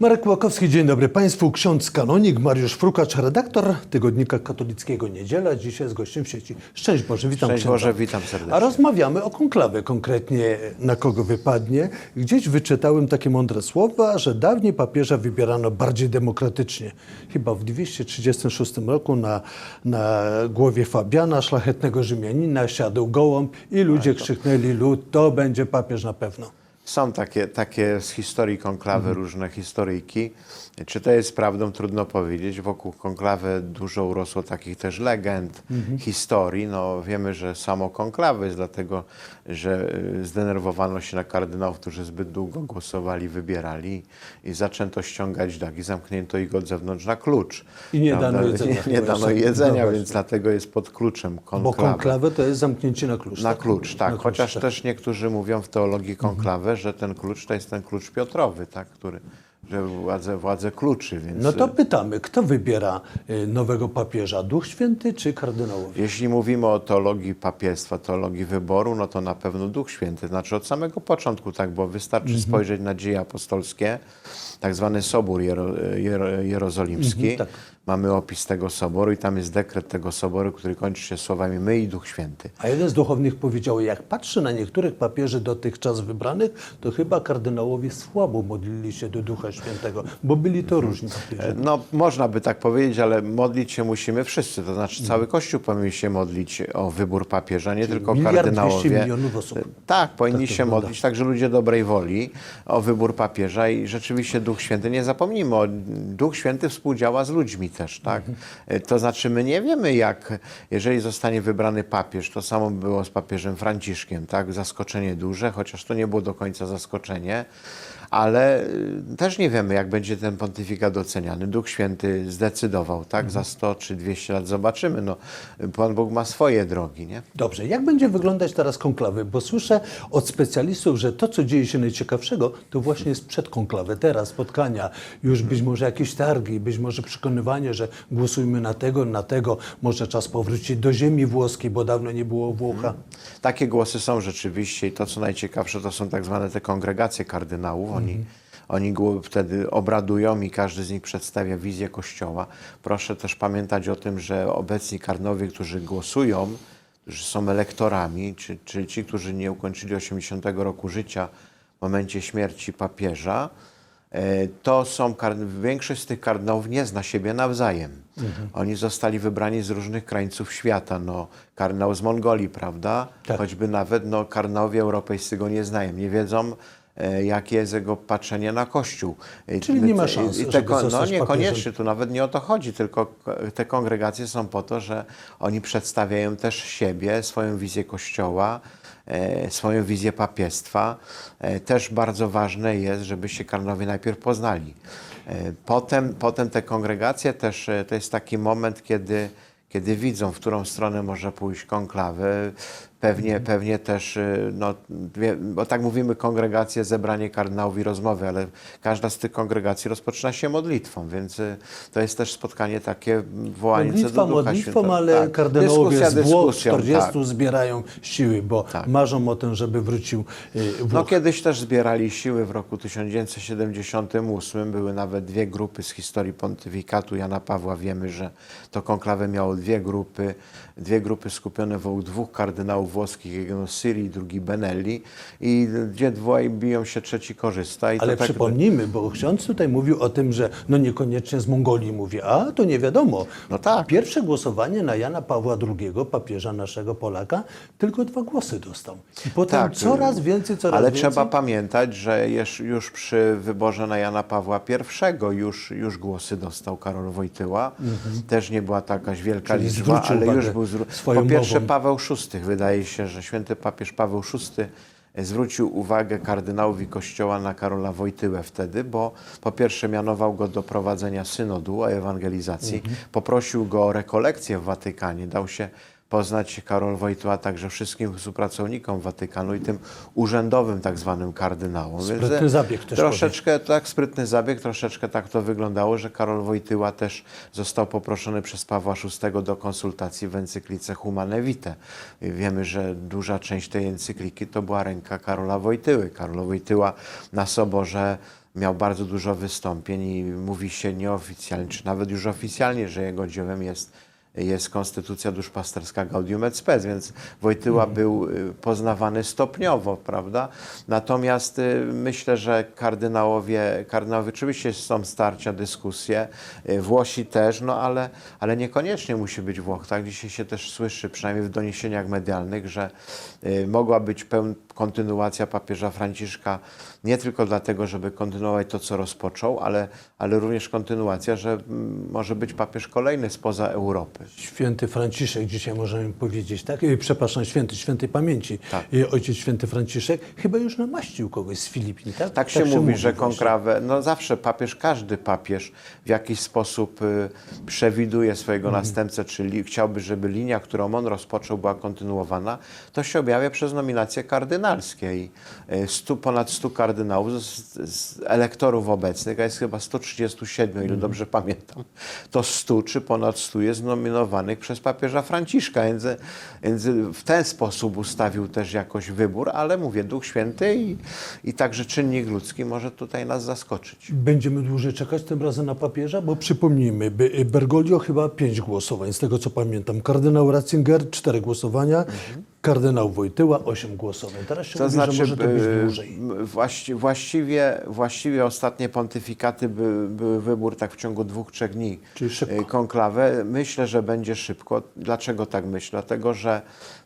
Marek Łakowski, dzień dobry Państwu. Ksiądz kanonik Mariusz Frukacz, redaktor Tygodnika Katolickiego Niedziela. Dzisiaj z gościem w sieci. Szczęść Boże, witam Szczęść księdza. Boże, witam serdecznie. A rozmawiamy o konklawie, konkretnie na kogo wypadnie. Gdzieś wyczytałem takie mądre słowa, że dawniej papieża wybierano bardziej demokratycznie. Chyba w 236 roku na, na głowie Fabiana, szlachetnego Rzymianina, siadł gołąb i ludzie krzyknęli lud, to będzie papież na pewno. Są takie, takie z historii konklawy Mhm. różne historyjki. Czy to jest prawdą, trudno powiedzieć. Wokół konklawy dużo urosło takich też legend, Mhm. historii. No, wiemy, że samo konklawy jest dlatego, że y, zdenerwowano się na kardynałów, którzy zbyt długo głosowali, wybierali i zaczęto ściągać dagi. Zamknięto ich od zewnątrz na klucz. I nie Prawda? dano jedzenia Nie, nie chyba dano jedzenia, No więc dlatego jest pod kluczem konklawy. Bo konklawę to jest zamknięcie na klucz. Na tak? klucz, tak. Na klucz, Chociaż tak. też niektórzy mówią w teologii konklawy, że ten klucz to jest ten klucz Piotrowy, tak, który, że władzę, władzę kluczy, więc No to pytamy, kto wybiera y, nowego papieża? Duch Święty czy kardynałowie? jeśli mówimy o teologii papiestwa, teologii wyboru, no to na pewno Duch Święty. Znaczy od samego początku, tak, bo wystarczy Mhm. spojrzeć na dzieje apostolskie, tak zwany Sobór Jero, Jero, Jerozolimski. tak. Mamy opis tego soboru i tam jest dekret tego soboru, który kończy się słowami my i Duch Święty. A jeden z duchownych powiedział, jak patrzy na niektórych papieży dotychczas wybranych, to chyba kardynałowie słabo modlili się do Ducha Świętego, bo byli to różni papieże. No, można by tak powiedzieć, ale modlić się musimy wszyscy. To znaczy, cały Mhm. Kościół powinien się modlić o wybór papieża, nie tylko miliard kardynałowie. 200 milionów osób. Tak, powinni Tak się wygląda. modlić, także ludzie dobrej woli o wybór papieża i rzeczywiście Duch Święty, nie zapomnijmy, Duch Święty współdziała z ludźmi też, tak? To znaczy, my nie wiemy, jak, jeżeli zostanie wybrany papież, to samo było z papieżem Franciszkiem, tak? Zaskoczenie duże, chociaż to nie było do końca zaskoczenie ale y, też nie wiemy, jak będzie ten pontyfikat oceniany. Duch Święty zdecydował, tak? Za 100 czy 200 lat zobaczymy. No, Pan Bóg ma swoje drogi, nie? Dobrze, jak będzie wyglądać teraz konklawy? Bo słyszę od specjalistów, że to, co dzieje się najciekawszego, to właśnie jest przed konklawy, teraz spotkania, już być może jakieś targi, być może przekonywanie, że głosujmy na tego, na tego, może czas powrócić do ziemi włoskiej, bo dawno nie było Włocha. Takie głosy są rzeczywiście i to, co najciekawsze, to są tak zwane te kongregacje kardynałów. Oni, oni gło- wtedy obradują i każdy z nich przedstawia wizję Kościoła. Proszę też pamiętać o tym, że obecni kardynałowie, którzy głosują, którzy są elektorami, czy, czyli ci, którzy nie ukończyli 80 roku życia w momencie śmierci papieża, e, to są, większość z tych kardynałów nie zna siebie nawzajem. Oni zostali wybrani z różnych krańców świata. No, kardynał z Mongolii, prawda? Tak. Choćby nawet no, kardynałowie europejscy go nie znają, nie wiedzą, jakie jest jego patrzenie na Kościół. E, Czyli nie ma szans, te, żeby No niekoniecznie, papieżem. tu nawet nie o to chodzi, tylko te kongregacje są po to, że oni przedstawiają też siebie, swoją wizję Kościoła, e, swoją wizję papiestwa. E, też bardzo ważne jest, żeby się kardynałowie najpierw poznali. E, potem, potem te kongregacje też, e, to jest taki moment, kiedy, kiedy widzą, w którą stronę może pójść konklawy. Pewnie, pewnie też, y, no, bo tak mówimy kongregacje, zebranie kardynałów i rozmowy, ale każda z tych kongregacji rozpoczyna się modlitwą, więc y, to jest też spotkanie takie wołające Modlitwa do Ducha modlitwą, Świętego. ale Tak. kardynałowie Dyskusja z Włoch dyskusją, 40 tak. zbierają siły, bo marzą o tym, żeby wrócił y, Włoch. No kiedyś też zbierali siły w roku 1978. Były nawet dwie grupy z historii pontyfikatu Jana Pawła. Wiemy, że to konklawę miało dwie grupy. Dwie grupy skupione wokół dwóch kardynałów włoskich, jeden z Syrii, drugi Benelli. I gdzie dwoje biją się, trzeci korzysta. I Ale tak, przypomnijmy, bo ksiądz tutaj mówił o tym, że no niekoniecznie z Mongolii mówi, a to nie wiadomo. No tak. Pierwsze głosowanie na Jana Pawła II, papieża naszego Polaka, tylko dwa głosy dostał. I potem Tak, coraz więcej, coraz Ale więcej. trzeba pamiętać, że już, przy wyborze na Jana Pawła I już, już głosy dostał Karol Wojtyła. Też nie była to jakaś wielka Mhm. Czyli liczba, ale uwagę już był. Po pierwsze. Paweł VI, wydaje się, że święty papież Paweł VI zwrócił uwagę kardynałów i kościoła na Karola Wojtyłę wtedy, bo po pierwsze mianował go do prowadzenia synodu o ewangelizacji, Mhm. poprosił go o rekolekcję w Watykanie, dał się poznać Karol Wojtyła także wszystkim współpracownikom Watykanu i tym urzędowym tak zwanym kardynałom. Więc, Sprytny e, zabieg też Troszeczkę, tak, sprytny zabieg, troszeczkę tak to wyglądało, że Karol Wojtyła też został poproszony przez Pawła VI do konsultacji w encyklice Humane Vitae. Wiemy, że duża część tej encykliki to była ręka Karola Wojtyły. Karol Wojtyła na Soborze miał bardzo dużo wystąpień i mówi się nieoficjalnie, czy nawet już oficjalnie, że jego dziełem jest, jest Konstytucja Duszpasterska Gaudium et Spes, więc Wojtyła był y, poznawany stopniowo, prawda? Natomiast y, myślę, że kardynałowie, kardynałowie oczywiście są starcia, dyskusje, y, Włosi też, no ale, ale niekoniecznie musi być Włoch, tak? Dzisiaj się też słyszy, przynajmniej w doniesieniach medialnych, że mogła być pełna kontynuacja papieża Franciszka nie tylko dlatego, żeby kontynuować to, co rozpoczął, ale, ale również kontynuacja, że mm, może być papież kolejny spoza Europy. Święty Franciszek, dzisiaj możemy powiedzieć, tak? E, Przepraszam, święty, świętej pamięci. Tak. E, Ojciec święty Franciszek chyba już namaścił kogoś z Filipin, tak? Tak się mówi, że konkrawę, no zawsze papież, każdy papież w jakiś sposób y, przewiduje swojego Mhm. następcę, czyli chciałby, żeby linia, którą on rozpoczął, była kontynuowana, to się objawia przez nominacje kardynalskie i y, stu, ponad 100 kardynałów z, z elektorów obecnych, a jest chyba 137, o ile Mhm. dobrze pamiętam, to 100 czy ponad 100 jest nominowanych przez papieża Franciszka, więc, więc w ten sposób ustawił też jakoś wybór, ale mówię, Duch Święty i, i także czynnik ludzki może tutaj nas zaskoczyć. Będziemy dłużej czekać tym razem na papieża, bo przypomnijmy, Be- Bergoglio chyba pięć głosowań, z tego co pamiętam. Kardynał Ratzinger cztery głosowania, kardynał Wojtyła osiem głosowań. Teraz się To mówi, znaczy, że może to być y, dłużej. właści, właściwie, właściwie ostatnie pontyfikaty by, były wybór tak w ciągu dwóch, trzech dni. Czyli szybko. y, Konklawę. Myślę, że będzie szybko. Dlaczego tak myślę? Dlatego, że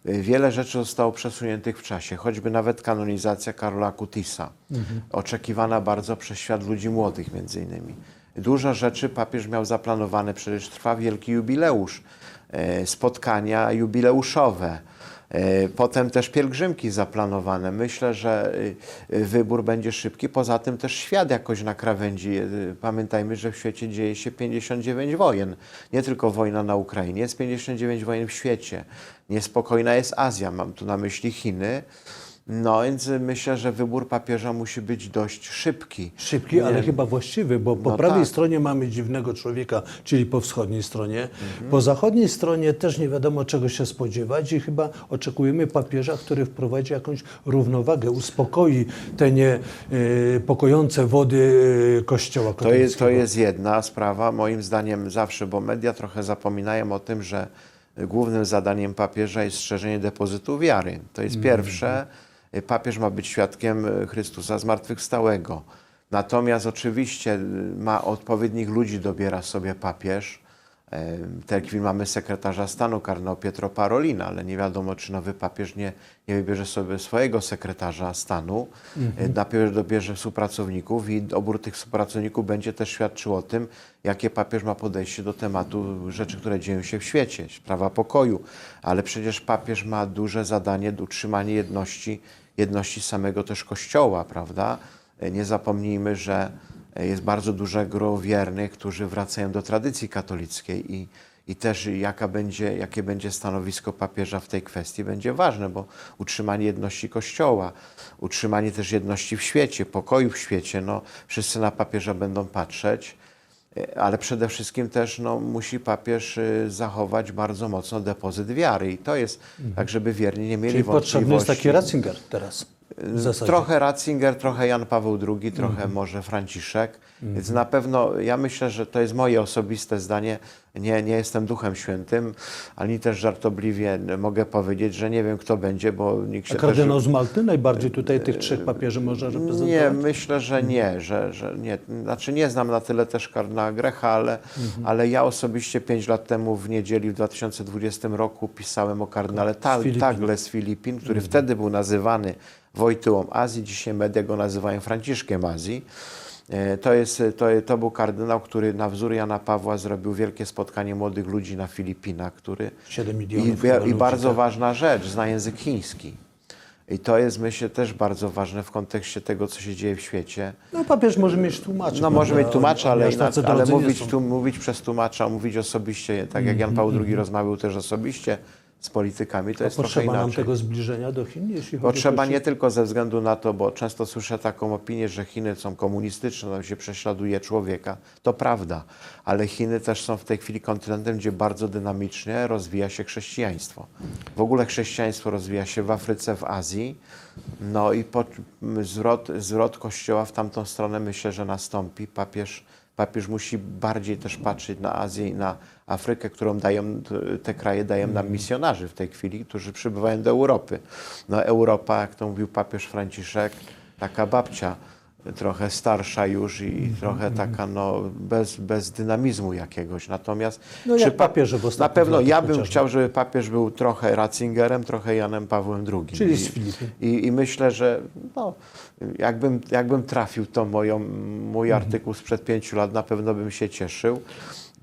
y, wiele rzeczy zostało przesuniętych w czasie. Choćby nawet kanonizacja Karola Kutisa. Mhm. Oczekiwana bardzo przez świat ludzi młodych między innymi. Dużo rzeczy papież miał zaplanowane. Przecież trwa wielki jubileusz. e, Spotkania jubileuszowe. E, Potem też pielgrzymki zaplanowane. Myślę, że y, y, wybór będzie szybki. Poza tym też świat jakoś na krawędzi. Pamiętajmy, że w świecie dzieje się 59 wojen. Nie tylko wojna na Ukrainie, jest 59 wojen w świecie. Niespokojna jest Azja, mam tu na myśli Chiny. No więc y, myślę, że wybór papieża musi być dość szybki. Szybki, ale Nie. chyba właściwy, bo po No prawej tak. stronie mamy dziwnego człowieka, czyli po wschodniej stronie. Mhm. Po zachodniej stronie też nie wiadomo czego się spodziewać i chyba oczekujemy papieża, który wprowadzi jakąś równowagę, uspokoi te niepokojące wody y, Kościoła To katolickiego. jest, to jest jedna sprawa, moim zdaniem zawsze, bo media trochę zapominają o tym, że głównym zadaniem papieża jest strzeżenie depozytu wiary. To jest pierwsze. Papież ma być świadkiem e, Chrystusa zmartwychwstałego. Natomiast oczywiście e, ma odpowiednich ludzi, dobiera sobie papież. W tej chwili mamy sekretarza stanu, kardynał Pietro Parolina, ale nie wiadomo, czy nowy papież nie, nie wybierze sobie swojego sekretarza stanu. Mhm. Najpierw dobierze współpracowników i dobór tych współpracowników będzie też świadczył o tym, jakie papież ma podejście do tematu rzeczy, które dzieją się w świecie, sprawa pokoju. Ale przecież papież ma duże zadanie do utrzymania jedności, jedności samego też Kościoła, prawda? Nie zapomnijmy, że jest bardzo duże gro wiernych, którzy wracają do tradycji katolickiej i, i też jaka będzie, jakie będzie stanowisko papieża w tej kwestii będzie ważne, bo utrzymanie jedności Kościoła, utrzymanie też jedności w świecie, pokoju w świecie, no wszyscy na papieża będą patrzeć, ale przede wszystkim też no, musi papież y, zachować bardzo mocno depozyt wiary i to jest tak, żeby wierni nie mieli Czyli potrzebny jest wątpliwości. taki Ratzinger teraz. Zasadzie. Trochę Ratzinger, trochę Jan Paweł II, trochę może Franciszek. Więc na pewno ja myślę, że to jest moje osobiste zdanie. Nie, nie jestem Duchem Świętym, ani też żartobliwie mogę powiedzieć, że nie wiem, kto będzie, bo nikt się A kardynał też... z Malty najbardziej tutaj tych trzech papieży może reprezentować? Nie, myślę, że nie, że, że nie. Znaczy nie znam na tyle też kardynała Grecha, ale, ale ja osobiście pięć lat temu w niedzieli w 2020 roku pisałem o kardynale Ta-. Tagle z Filipin, który wtedy był nazywany Wojtyłą Azji, dzisiaj media go nazywają Franciszkiem Azji. E, To, jest, to, to był kardynał, który na wzór Jana Pawła zrobił wielkie spotkanie młodych ludzi na Filipinach, który 7 i, milionów chyba i ludzi, bardzo tak. ważna rzecz, zna język chiński. I to jest, myślę, też bardzo ważne w kontekście tego, co się dzieje w świecie. No papież może mieć tłumaczy. No może mieć tłumacza, ale, inaczej, ale mówić, tu, mówić przez tłumacza, mówić osobiście, tak jak Jan Paweł II rozmawiał też osobiście z politykami, to A jest trochę potrzeba nam inaczej. tego zbliżenia do Chin, jeśli chodzi Potrzeba o nie tylko ze względu na to, bo często słyszę taką opinię, że Chiny są komunistyczne, tam się prześladuje człowieka. To prawda, ale Chiny też są w tej chwili kontynentem, gdzie bardzo dynamicznie rozwija się chrześcijaństwo. W ogóle chrześcijaństwo rozwija się w Afryce, w Azji. No i po, zwrot, zwrot Kościoła w tamtą stronę myślę, że nastąpi. Papież, papież musi bardziej też patrzeć na Azję i na Afrykę, którą dają, te kraje dają nam misjonarzy w tej chwili, którzy przybywają do Europy. No Europa, jak to mówił papież Franciszek, taka babcia, trochę starsza już i trochę taka no, bez, bez dynamizmu jakiegoś. Natomiast No jak czy pa- papieże w na pewno ja bym chociażby. chciał, żeby papież był trochę Ratzingerem, trochę Janem Pawłem II. Czyli I- z Filipem. I, I myślę, że no, jakbym, jakbym trafił to moją, mój Mhm. artykuł sprzed pięciu lat, na pewno bym się cieszył.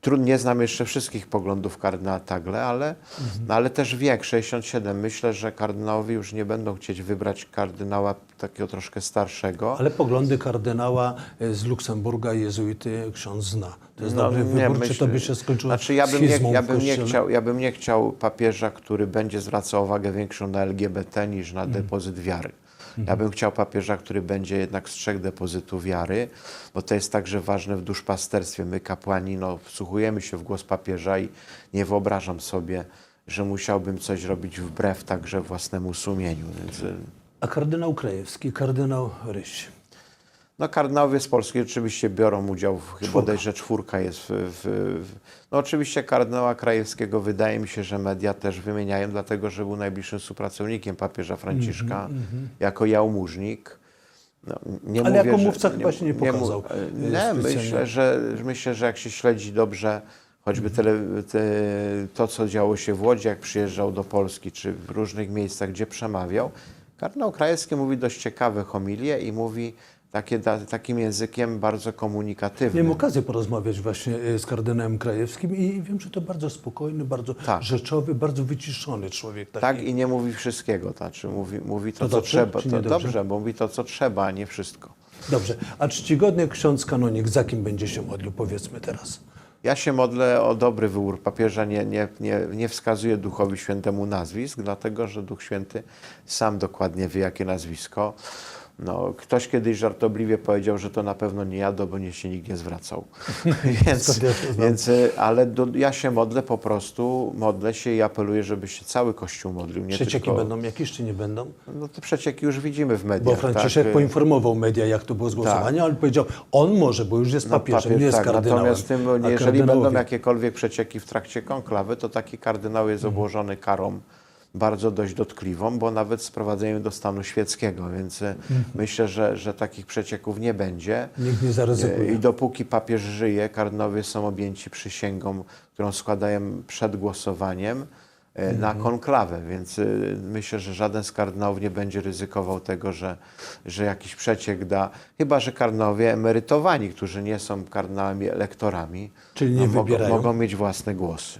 Trudno, nie znam jeszcze wszystkich poglądów kardynała Tagle, ale, Mhm. no, ale też wiek, 67. Myślę, że kardynałowie już nie będą chcieć wybrać kardynała takiego troszkę starszego. Ale poglądy kardynała e, z Luksemburga, jezuity, ksiądz zna. To jest No, dobry nie, wybór, czy myślę- to by się skończyło Znaczy ja bym, nie, ja, bym nie chciał, ja bym nie chciał papieża, który będzie zwracał uwagę większą na LGBT niż na Mhm. depozyt wiary. Ja bym chciał papieża, który będzie jednak strzegł depozytu wiary, bo to jest także ważne w duszpasterstwie. My kapłani no, wsłuchujemy się w głos papieża i nie wyobrażam sobie, że musiałbym coś robić wbrew także własnemu sumieniu. Więc, y, A kardynał Krajewski, kardynał Ryś. No kardynałowie z Polski oczywiście biorą udział, w, chyba Czwórka. bodajże czwórka jest w, w, w... No oczywiście kardynała Krajewskiego wydaje mi się, że media też wymieniają, dlatego że był najbliższym współpracownikiem papieża Franciszka jako jałmużnik. No, nie Ale jako że- mówca chyba się nie pokazał, e, e, Nie, specjalnie. myślę że, myślę, że jak się śledzi dobrze choćby tele, te, to, co działo się w Łodzi, jak przyjeżdżał do Polski, czy w różnych miejscach, gdzie przemawiał, kardynał Krajewski mówi dość ciekawe homilie i mówi takie, da, takim językiem bardzo komunikatywnym. Miałem okazję porozmawiać właśnie e, z kardynałem Krajewskim i wiem, że to bardzo spokojny, bardzo Tak. rzeczowy, bardzo wyciszony człowiek. Taki. Tak i nie mówi wszystkiego, znaczy mówi, mówi to, To co dobrze, trzeba. To niedobrze? dobrze, bo mówi to, co trzeba, a nie wszystko. Dobrze. A czcigodny ksiądz kanonik, za kim będzie się modlił, powiedzmy teraz? Ja się modlę o dobry wybór papieża, nie, nie, nie, nie wskazuję Duchowi Świętemu nazwisk, dlatego że Duch Święty sam dokładnie wie, jakie nazwisko. No, ktoś kiedyś żartobliwie powiedział, że to na pewno nie ja, bo nie się nikt nie zwracał. więc, to więc, y, ale do, ja się modlę po prostu, modlę się i apeluję, żeby się cały Kościół modlił. Nie Przecieki tylko, będą jakieś, czy nie będą? No te przecieki już widzimy w Bo mediach. Franciszek tak? poinformował media, jak to było z głosowaniem, ale powiedział, on może, bo już jest No, papieżem, papier, nie jest tak, kardynałem. Natomiast tym, jeżeli kardynałowie- będą jakiekolwiek przecieki w trakcie konklawy, to taki kardynał jest obłożony karą bardzo dość dotkliwą, bo nawet sprowadzeniem do stanu świeckiego, więc e, myślę, że, że takich przecieków nie będzie. Nikt nie zaryzykuje. E, I dopóki papież żyje, kardynałowie są objęci przysięgą, którą składają przed głosowaniem e, na konklawę, więc myślę, że żaden z kardynałów nie będzie ryzykował tego, że, że jakiś przeciek da, chyba że kardynałowie emerytowani, którzy nie są kardynałami elektorami, Czyli nie mogą, wybierają. mogą mieć własne głosy.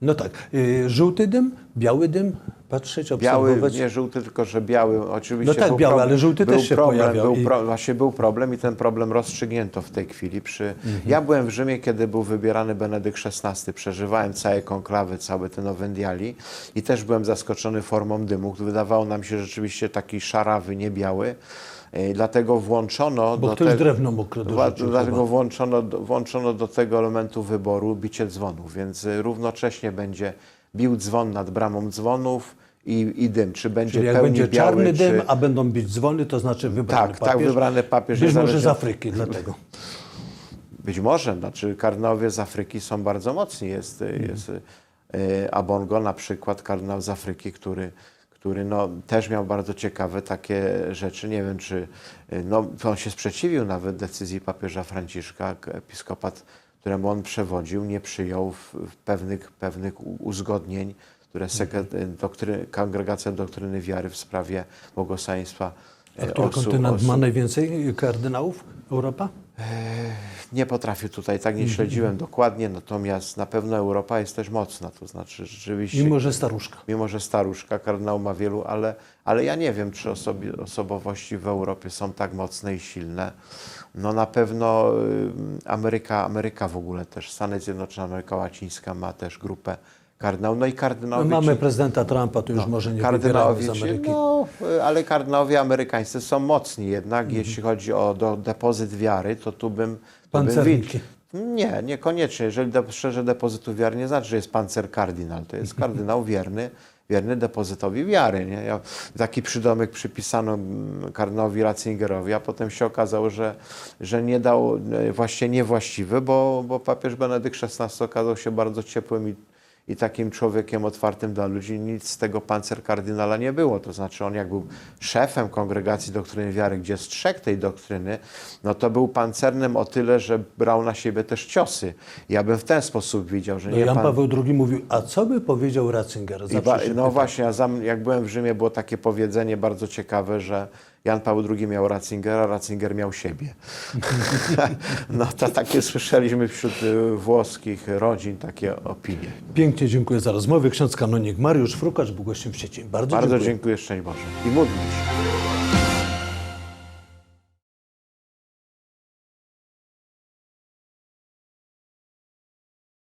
No tak. Y, żółty dym, biały dym, patrzeć, Biały, obserwować. nie żółty, tylko że biały. Oczywiście No tak, był biały, problem, ale żółty też się problem, pojawiał Był, i- pro, właśnie był problem i ten problem rozstrzygnięto w tej chwili. Przy... Mhm. Ja byłem w Rzymie, kiedy był wybierany Benedykt XVI. Przeżywałem całe konklawy, całe te nowendiali i też byłem zaskoczony formą dymu. Wydawało nam się rzeczywiście taki szarawy, nie biały. E, Dlatego włączono Bo do te- drewno mokre Dlatego chyba. włączono, do- włączono do tego elementu wyboru bicie dzwonów, więc y, równocześnie będzie bił dzwon nad bramą dzwonów i, i dym. Czy będzie Czyli jak będzie biały, czarny dym, czy... a będą bić dzwony, to znaczy wybrany Tak, tak, papież. wybrany papież, Być może z Afryki, dlatego. Być może, znaczy kardynałowie z Afryki są bardzo mocni. Jest, y, jest y, Abongo na przykład, kardynał z Afryki, który, który no, też miał bardzo ciekawe takie rzeczy. Nie wiem, czy y, no, on się sprzeciwił nawet decyzji papieża Franciszka, episkopat, któremu on przewodził, nie przyjął w, w pewnych, pewnych uzgodnień, które doktry, Kongregacja Doktryny Wiary w sprawie błogosławieństwa A y, który osób- kontynent osób- ma najwięcej kardynałów? Europa? nie potrafię tutaj, tak Mhm. nie śledziłem dokładnie, natomiast na pewno Europa jest też mocna, to znaczy rzeczywiście, Mimo, że staruszka. mimo że staruszka, kardynał ma wielu, ale, ale ja nie wiem, czy osobi, osobowości w Europie są tak mocne i silne. No na pewno y, Ameryka, Ameryka w ogóle też, Stany Zjednoczone, Ameryka Łacińska ma też grupę Kardynał, no i No, kardynałowie mamy ci- prezydenta Trumpa, to już może nie Kardynałowie, z Ameryki. no, ale kardynałowie amerykańscy są mocni jednak. Mhm. Jeśli chodzi o do, depozyt wiary, to tu bym... Tu bym Pancerniki. wi- nie, niekoniecznie. Jeżeli de, szczerze depozytu wiary nie znaczy, że jest pancer kardynal. To jest kardynał wierny, wierny depozytowi wiary. Nie? Ja, taki przydomek przypisano mm, kardynałowi Ratzingerowi, a potem się okazało, że, że nie dał, e, właśnie niewłaściwy, bo, bo papież Benedykt XVI okazał się bardzo ciepłym i i takim człowiekiem otwartym dla ludzi, nic z tego pancer kardynala nie było. To znaczy on jak był szefem kongregacji doktryny wiary, gdzie strzegł tej doktryny, no to był pancernym o tyle, że brał na siebie też ciosy. Ja bym w ten sposób widział, że No nie Jan pan... Paweł II mówił, a co by powiedział Ratzinger? Zawsze ba- no pytam. właśnie, jak byłem w Rzymie, było takie powiedzenie bardzo ciekawe, że Jan Paweł II miał Ratzingera, Ratzinger miał siebie. no to takie słyszeliśmy wśród y, włoskich rodzin, takie opinie. Pięknie dziękuję za rozmowę. Ksiądz kanonik Mariusz Frukacz był gościem w sieci. Bardzo, Bardzo dziękuję. dziękuję, szczęść Boże. I módlmy się.